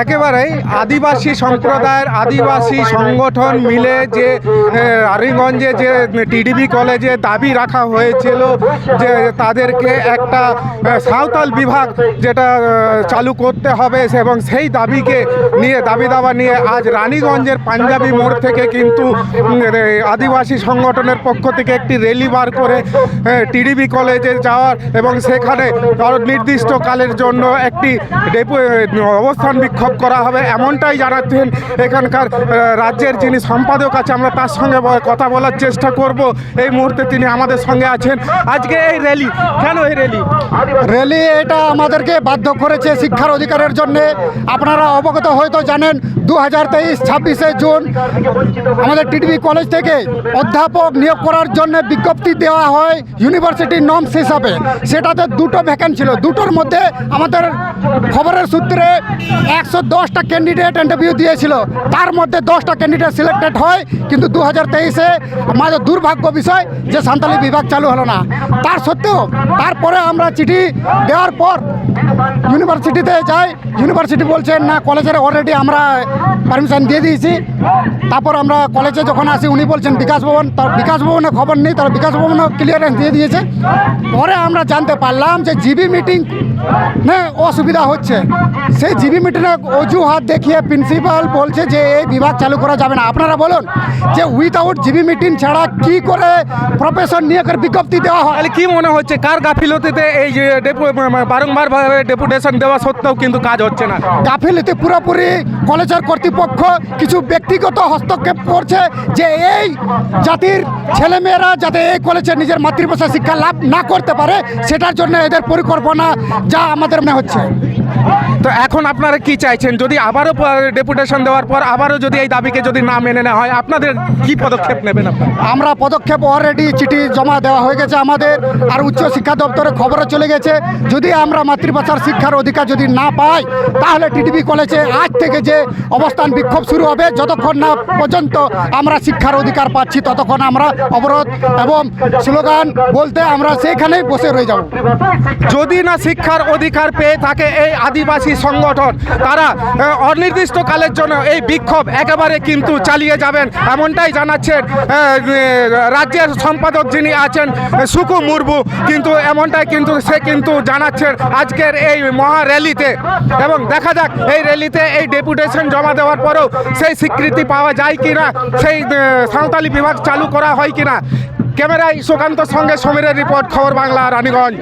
একেবারেই আদিবাসী সম্প্রদায়ের আদিবাসী সংগঠন মিলে যে এ, রানীগঞ্জে যে টিডিবি কলেজে দাবি রাখা হয়েছিল যে তাদেরকে একটা সাঁওতাল বিভাগ যেটা চালু করতে হবে এবং সেই দাবিকে নিয়ে দাবি দাবা নিয়ে আজ রানীগঞ্জের পাঞ্জাবি মোড় থেকে কিন্তু আদিবাসী সংগঠনের পক্ষ থেকে একটি র্যালি বার করে টিডিবি কলেজে যাওয়ার এবং সেখানে নির্দিষ্ট কালের জন্য একটি অবস্থান বিক্ষোভ করা হবে, এমনটাই জানাচ্ছেন এখানকার রাজ্যের যিনি সম্পাদক আছে, আমরা তার সঙ্গে কথা বলার চেষ্টা করব। এই মুহূর্তে তিনি আমাদের সঙ্গে আছেন। আজকে এই র্যালি, কেন এই র্যালি? র্যালি এটা আমাদেরকে বাধ্য করেছে শিক্ষার অধিকারের জন্য। আপনারা অবগত হয়তো জানেন দু হাজার তেইশ, ছাব্বিশে জুন আমাদের টিডিবি কলেজ থেকে অধ্যাপক নিয়োগ করার জন্য বিজ্ঞপ্তি দেওয়া হয় ইউনিভার্সিটির নর্মস হিসাবে। সেটাতে দুটো ভ্যাকেন্ট ছিল। দুটোর মধ্যে আমাদের খবরের সূত্রে একশো দশটা ক্যান্ডিডেট ইন্টারভিউ দিয়েছিল। তার মধ্যে দশটা ক্যান্ডিডেট সিলেক্টেড হয়, কিন্তু দু হাজার তেইশে আমাদের দুর্ভাগ্য বিষয় যে সান্তালি বিভাগ চালু হলো না। তার সত্ত্বেও, তারপরে আমরা চিঠি দেওয়ার পর ইউনিভার্সিটিতে যাই ইউনিভার্সিটি বলছেন না কলেজের অলরেডি আমরা পারমিশন দিয়ে দিয়েছি। তারপর আমরা কলেজে যখন আসি, উনি বলছেন, বিকাশ ভবন। তার বিকাশ ভবনে খবর নেই, তার বিকাশ ভবনও ক্লিয়ারেন্স দিয়ে দিয়েছে। পরে আমরা জানতে পারলাম যে জিবি মিটিং হ্যাঁ অসুবিধা হচ্ছে। সেই জিবি মিটিংয়ে অজুহাত দেখিয়ে প্রিন্সিপাল বলছে যে এই বিভাগ চালু করা যাবে না। আপনারা বলুন যে উইথাউট জিবি মিটিং ছাড়া কি করে প্রফেশন নিয়োগের বিজ্ঞপ্তি দেওয়া হয়? তাহলে কি মনে হচ্ছে কার গাফিলতিতে এই বারংবার ডেপুটেশন দেওয়া সত্ত্বেও কিন্তু কাজ হচ্ছে না? গাফিলতি পুরোপুরি কলেজের কর্তৃপক্ষ কিছু ব্যক্তিগত হস্তক্ষেপ করছে যে এই জাতির ছেলেমেয়েরা যাতে এই কলেজে নিজের মাতৃভাষা শিক্ষা লাভ না করতে পারে সেটার জন্য এদের পরিকল্পনা যা আমাদের মনে হচ্ছে। তো এখন আপনারা কি চাইছেন যদি আবারও ডেপুটেশন দেওয়ার পর আবারও যদি এই দাবিকে যদি না মেনে নেওয়া হয় আপনাদের কি পদক্ষেপ নেবেন আমরা পদক্ষেপ অলরেডি চিঠি জমা দেওয়া হয়ে গেছে আমাদের আর উচ্চ শিক্ষা দপ্তরে খবরও চলে গেছে। যদি আমরা মাতৃভাষার শিক্ষার অধিকার যদি না পাই তাহলে টিডিবি কলেজে আজ থেকে যে অবস্থান বিক্ষোভ শুরু হবে যতক্ষণ না পর্যন্ত আমরা শিক্ষার অধিকার পাচ্ছি ততক্ষণ আমরা অবরোধ এবং স্লোগান বলতে আমরা সেইখানেই বসে রয়ে যাব। যদি না শিক্ষার অধিকার পেয়ে থাকে এই আদিবাসী সংগঠন তারা আহ, অনির্দিষ্টকালের জন্য এই বিক্ষোভ একেবারে কিন্তু চালিয়ে যাবেন এমনটাই জানাচ্ছেন রাজ্যের সম্পাদক যিনি আছেন সুকু মুর্মু। কিন্তু এমনটাই কিন্তু সে কিন্তু জানাচ্ছেন আজকের এই মহা র্যালিতে। এবং দেখা যাক এই র্যালিতে এই ডেপুটেশন জমা দেওয়ার পরেও সেই স্বীকৃতি পাওয়া যায় কিনা সেই সাঁওতালি বিভাগ চালু করা হয় কি না ক্যামেরায় সুকান্ত সঙ্গে সমীরের রিপোর্ট খবর বাংলা রানীগঞ্জ।